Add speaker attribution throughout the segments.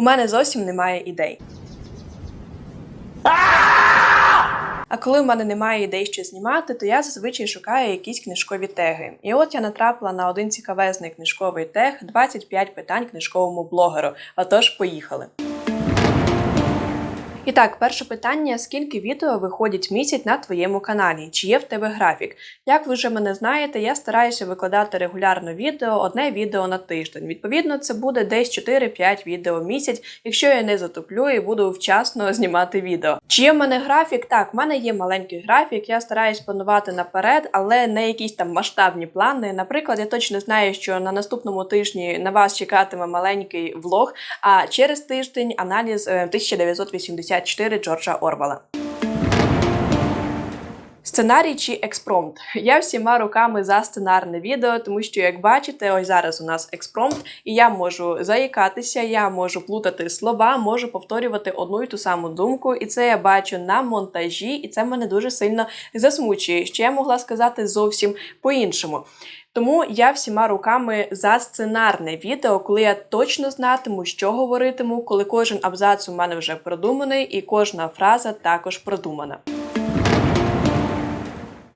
Speaker 1: У мене зовсім немає ідей. А коли в мене немає ідей, що знімати, то я зазвичай шукаю якісь книжкові теги. І от я натрапила на один цікавезний книжковий тег 25 питань книжковому блогеру. Отож, поїхали. І так, перше питання: скільки відео виходять місяць на твоєму каналі? Чи є в тебе графік? Як ви вже мене знаєте, я стараюся викладати регулярно відео, одне відео на тиждень. Відповідно, це буде десь 4-5 відео в місяць, якщо я не затоплю і буду вчасно знімати відео. Чи є в мене графік? Так, в мене є маленький графік, я стараюсь планувати наперед, але не якісь там масштабні плани. Наприклад, я точно знаю, що на наступному тижні на вас чекатиме маленький влог, а через тиждень аналіз е, 1980 84 Джорджа Орвала. Сценарій чи експромт. Я всіма руками за сценарне відео, тому що, як бачите, ось зараз у нас експромт, і я можу заїкатися, я можу плутати слова, можу повторювати одну і ту саму думку, і це я бачу на монтажі, і це мене дуже сильно засмучує. Що я могла сказати зовсім по-іншому. Тому я всіма руками за сценарне відео, коли я точно знатиму, що говоритиму, коли кожен абзац у мене вже продуманий, і кожна фраза також продумана.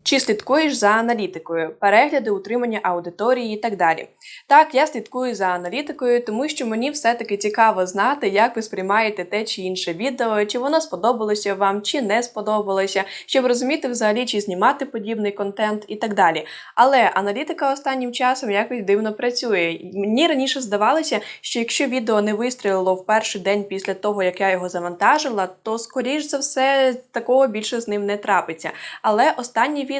Speaker 1: Чи слідкуєш за аналітикою, перегляди, утримання аудиторії і так далі? Так, я слідкую за аналітикою, тому що мені все-таки цікаво знати, як ви сприймаєте те чи інше відео, чи воно сподобалося вам, чи не сподобалося, щоб розуміти взагалі, чи знімати подібний контент і так далі. Але аналітика останнім часом якось дивно працює. Мені раніше здавалося, що якщо відео не вистрілило в перший день після того, як я його завантажила, то скоріш за все такого більше з ним не трапиться. Але останнє відео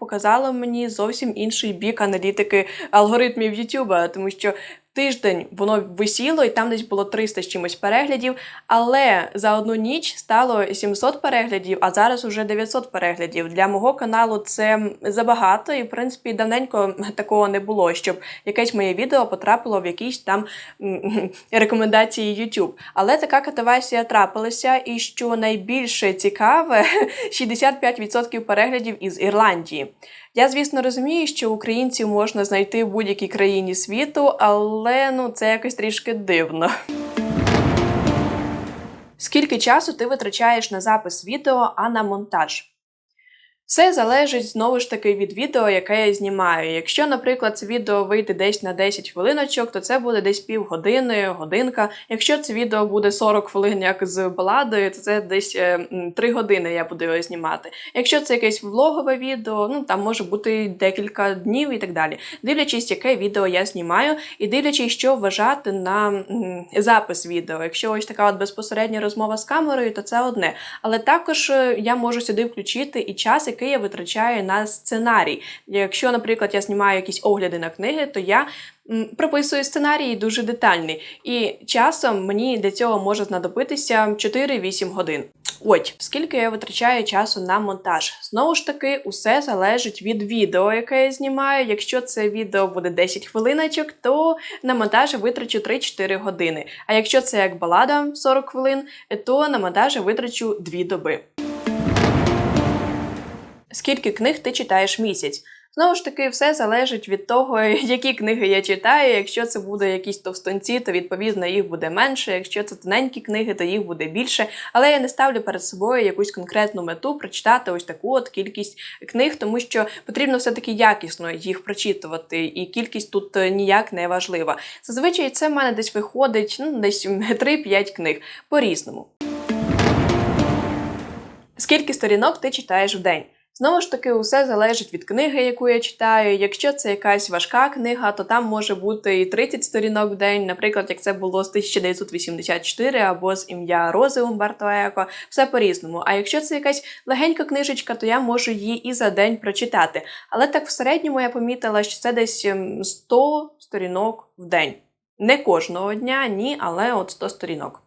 Speaker 1: показало мені зовсім інший бік аналітики алгоритмів Ютуба, тому що. Тиждень воно висіло, і там десь було 300 з чимось переглядів. Але за одну ніч стало 700 переглядів, а зараз уже 900 переглядів. Для мого каналу це забагато, і в принципі давненько такого не було, щоб якесь моє відео потрапило в якісь там рекомендації YouTube. Але така катавасія трапилася, і що найбільше цікаве, 65% переглядів із Ірландії. Я, звісно, розумію, що українців можна знайти в будь-якій країні світу, але ну це якось трішки дивно. Скільки часу ти витрачаєш на запис відео, а на монтаж? Все залежить знову ж таки від відео, яке я знімаю. Якщо, наприклад, це відео вийде десь на 10 хвилиночок, то це буде десь півгодини, годинка. Якщо це відео буде 40 хвилин, як з баладою, то це десь е, 3 години я буду його знімати. Якщо це якесь влогове відео, ну там може бути декілька днів і так далі. Дивлячись, яке відео я знімаю, і дивлячись, що вважати на запис відео. Якщо ось така от безпосередня розмова з камерою, то це одне. Але також е, я можу сюди включити і час, який я витрачаю на сценарій. Якщо, наприклад, я знімаю якісь огляди на книги, то я прописую сценарій дуже детальний. І часом мені для цього може знадобитися 4-8 годин. От скільки я витрачаю часу на монтаж. Знову ж таки, усе залежить від відео, яке я знімаю. Якщо це відео буде 10 хвилиночок, то на монтаж витрачу 3-4 години. А якщо це як балада 40 хвилин, то на монтаж витрачу 2 доби. Скільки книг ти читаєш місяць? Знову ж таки, все залежить від того, які книги я читаю. Якщо це буде якісь товстонці, то відповідно їх буде менше. Якщо це тоненькі книги, то їх буде більше. Але я не ставлю перед собою якусь конкретну мету прочитати ось таку от кількість книг, тому що потрібно все-таки якісно їх прочитувати, і кількість тут е, ніяк не важлива. Зазвичай це в мене десь виходить ну, десь 3-5 книг по-різному. Скільки сторінок ти читаєш в день? Знову ж таки, усе залежить від книги, яку я читаю. Якщо це якась важка книга, то там може бути і 30 сторінок в день. Наприклад, як це було з 1984 або з ім'я Рози Умберто Еко, все по-різному. А якщо це якась легенька книжечка, то я можу її і за день прочитати. Але так в середньому я помітила, що це десь ем, 100 сторінок в день. Не кожного дня, ні, але от 100 сторінок.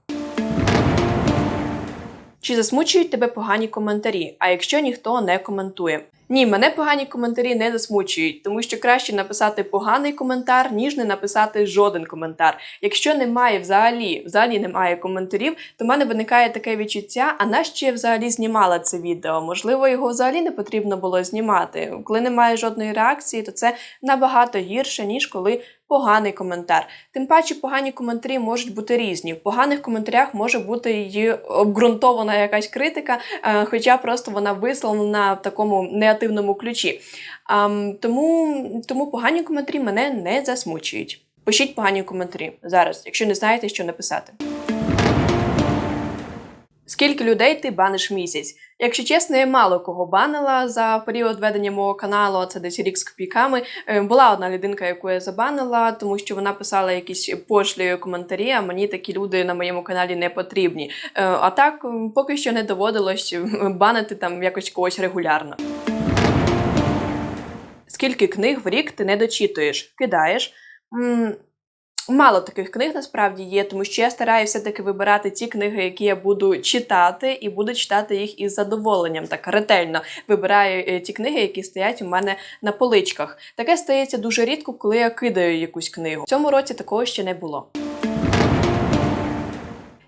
Speaker 1: Чи засмучують тебе погані коментарі? А якщо ніхто не коментує? Ні, мене погані коментарі не засмучують, тому що краще написати поганий коментар, ніж не написати жоден коментар. Якщо немає взагалі, взагалі немає коментарів, то в мене виникає таке відчуття, а нащо я взагалі знімала це відео? Можливо, його взагалі не потрібно було знімати. Коли немає жодної реакції, то це набагато гірше, ніж коли поганий коментар. Тим паче погані коментарі можуть бути різні. В поганих коментарях може бути і обґрунтована якась критика, е, хоча просто вона висловлена в такому негативному ключі. Ам, Тому, тому погані коментарі мене не засмучують. Пишіть погані коментарі зараз, якщо не знаєте, що написати. Скільки людей ти баниш місяць? Якщо чесно, я мало кого банила за період ведення мого каналу, це десь рік з копійками. Е, Була одна людинка, яку я забанила, тому що вона писала якісь пошлі коментарі, а мені такі люди на моєму каналі не потрібні. Е, А так поки що не доводилось банити там якось когось регулярно. Скільки книг в рік ти не дочитуєш? Кидаєш? Мало таких книг насправді є, тому що я стараюся все-таки вибирати ті книги, які я буду читати, і буду читати їх із задоволенням. Так ретельно вибираю е, ті книги, які стоять у мене на поличках. Таке стається дуже рідко, коли я кидаю якусь книгу. В цьому році такого ще не було.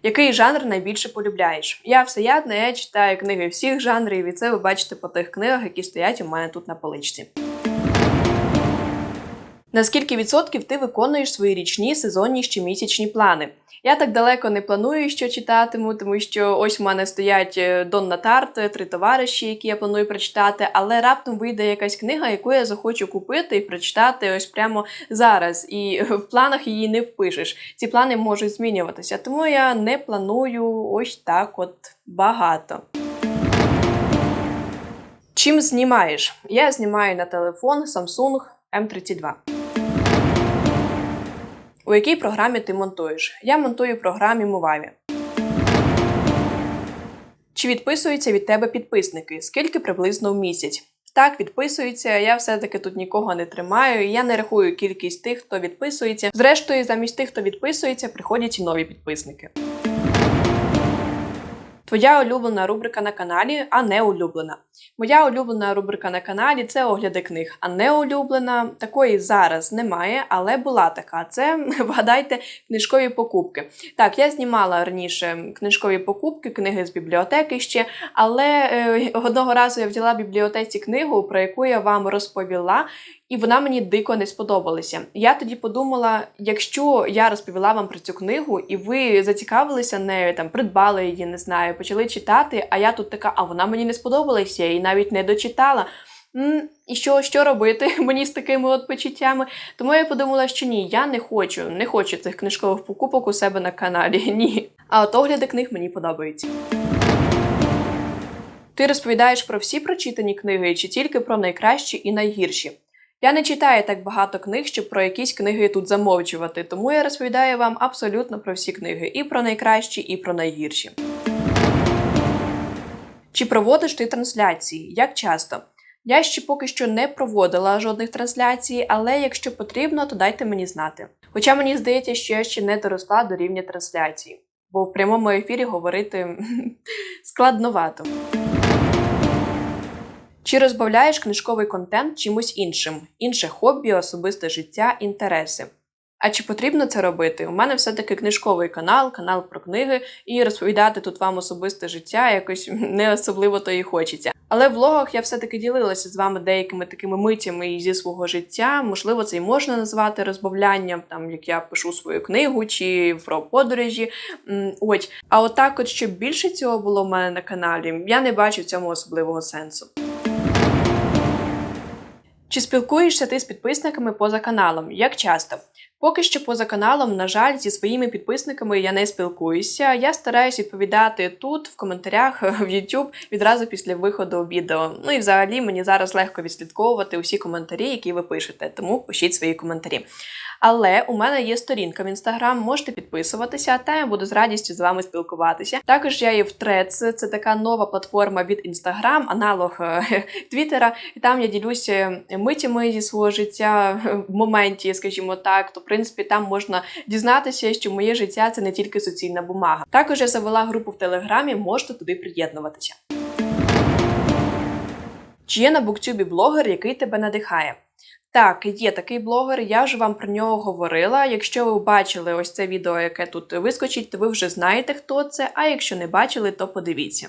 Speaker 1: Який жанр найбільше полюбляєш? Я всеядна, я читаю книги всіх жанрів, і це ви бачите по тих книгах, які стоять у мене тут на поличці. На скільки відсотків ти виконуєш свої річні, сезонні чи місячні плани? Я так далеко не планую, що читатиму, тому що ось у мене стоять е, Донна Тарт, е, три товариші, які я планую прочитати, але раптом вийде якась книга, яку я захочу купити і прочитати ось прямо зараз. І в планах її не впишеш. Ці плани можуть змінюватися, тому я не планую ось так от багато. Чим знімаєш? Я знімаю на телефон Samsung M32. У якій програмі ти монтуєш? Я монтую програмі Муваві. Чи відписуються від тебе підписники? Скільки приблизно в місяць? Так, відписуються. Я все-таки тут нікого не тримаю. Я не рахую кількість тих, хто відписується. Зрештою, замість тих, хто відписується, приходять і нові підписники. Твоя улюблена рубрика на каналі, а не улюблена. Моя улюблена рубрика на каналі це огляди книг, а не улюблена такої зараз немає, але була така. Це вгадайте книжкові покупки. Так, я знімала раніше книжкові покупки, книги з бібліотеки ще, але е, одного разу я взяла в бібліотеці книгу, про яку я вам розповіла. І вона мені дико не сподобалася. Я тоді подумала, якщо я розповіла вам про цю книгу, і ви зацікавилися нею, там придбали її, не знаю, почали читати. А я тут така, а вона мені не сподобалася, її навіть не дочитала. І що, що робити мені з такими от почуттями? Тому я подумала, що ні, я не хочу, не хочу цих книжкових покупок у себе на каналі. Ні. А от огляди книг мені подобаються. Ти розповідаєш про всі прочитані книги чи тільки про найкращі і найгірші? Я не читаю так багато книг, щоб про якісь книги тут замовчувати, тому я розповідаю вам абсолютно про всі книги, і про найкращі, і про найгірші. Чи проводиш ти трансляції? Як часто? Я ще поки що не проводила жодних трансляцій, але якщо потрібно, то дайте мені знати. Хоча мені здається, що я ще не доросла до рівня трансляції, бо в прямому ефірі говорити складновато. Чи розбавляєш книжковий контент чимось іншим? Інше хобі, особисте життя, інтереси. А чи потрібно це робити? У мене все-таки книжковий канал, канал про книги, і розповідати тут вам особисте життя якось не особливо то і хочеться. Але в влогах я все-таки ділилася з вами деякими такими митями зі свого життя. Можливо, це і можна назвати розбавлянням, там як я пишу свою книгу чи про подорожі. Ось. А отак, от щоб більше цього було в мене на каналі, я не бачу в цьому особливого сенсу. Чи спілкуєшся ти з підписниками поза каналом? Як часто? Поки що поза каналом, на жаль, зі своїми підписниками я не спілкуюся. Я стараюсь відповідати тут, в коментарях, в YouTube відразу після виходу відео. Ну і взагалі мені зараз легко відслідковувати усі коментарі, які ви пишете, тому пишіть свої коментарі. Але у мене є сторінка в інстаграм, можете підписуватися, та я буду з радістю з вами спілкуватися. Також я є в Threads, це така нова платформа від інстаграм, аналог е, Твіттера. І там я ділюся митями зі свого життя е, в моменті, скажімо так. То, в принципі, там можна дізнатися, що моє життя це не тільки суцільна бумага. Також я завела групу в Телеграмі, можете туди приєднуватися. Чи є на буктюбі блогер, який тебе надихає? Так, є такий блогер, я ж вам про нього говорила. Якщо ви бачили ось це відео, яке тут вискочить, то ви вже знаєте, хто це. А якщо не бачили, то подивіться.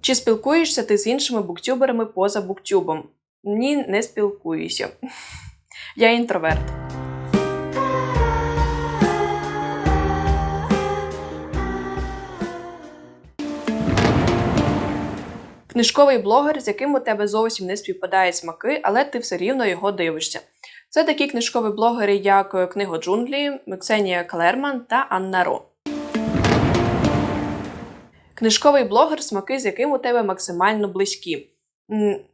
Speaker 1: Чи спілкуєшся ти з іншими буктюберами поза буктюбом? Ні, не спілкуюся. Я інтроверт. Книжковий блогер, з яким у тебе зовсім не співпадають смаки, але ти все рівно його дивишся. Це такі книжкові блогери, як Книго Джунглі, Ксенія Клерман та Анна Ро. Книжковий блогер, смаки, з яким у тебе максимально близькі.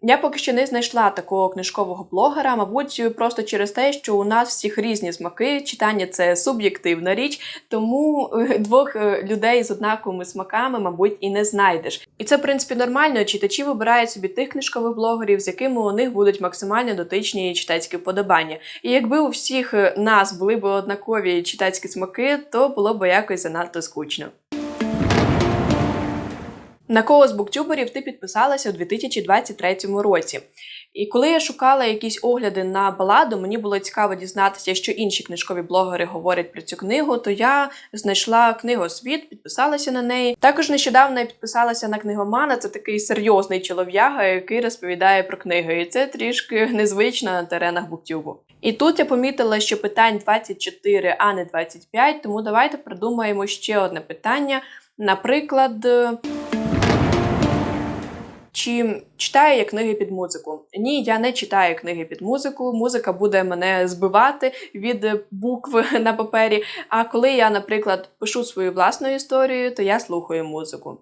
Speaker 1: Я поки що не знайшла такого книжкового блогера, мабуть, просто через те, що у нас всіх різні смаки. Читання це суб'єктивна річ, тому е, двох е, людей з однаковими смаками, мабуть, і не знайдеш. І це, в принципі, нормально. Читачі вибирають собі тих книжкових блогерів, з якими у них будуть максимально дотичні читацькі вподобання. І якби у всіх е, нас були б однакові читацькі смаки, то було б якось занадто скучно. На кого з буктюберів ти підписалася у 2023 році? І коли я шукала якісь огляди на баладу, мені було цікаво дізнатися, що інші книжкові блогери говорять про цю книгу, то я знайшла книгу Світ, підписалася на неї. Також нещодавно я підписалася на книгомана. Це такий серйозний чолов'яга, який розповідає про книги. І це трішки незвично на теренах буктюбу. І тут я помітила, що питань 24, а не 25, тому давайте придумаємо ще одне питання. Наприклад. Чи читаю я книги під музику? Ні, я не читаю книги під музику. Музика буде мене збивати від букв на папері. А коли я, наприклад, пишу свою власну історію, то я слухаю музику.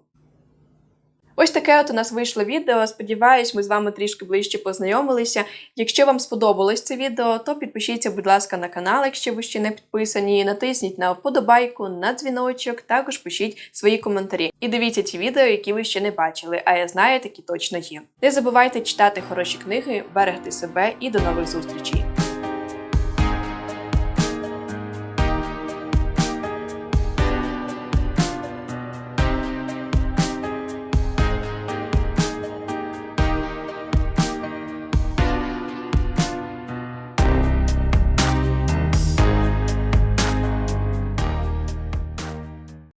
Speaker 1: Ось таке от у нас вийшло відео. Сподіваюсь, ми з вами трішки ближче познайомилися. Якщо вам сподобалось це відео, то підпишіться, будь ласка, на канал, якщо ви ще не підписані. Натисніть на вподобайку, на дзвіночок, також пишіть свої коментарі. І дивіться ті відео, які ви ще не бачили, а я знаю, такі точно є. Не забувайте читати хороші книги, берегти себе і до нових зустрічей!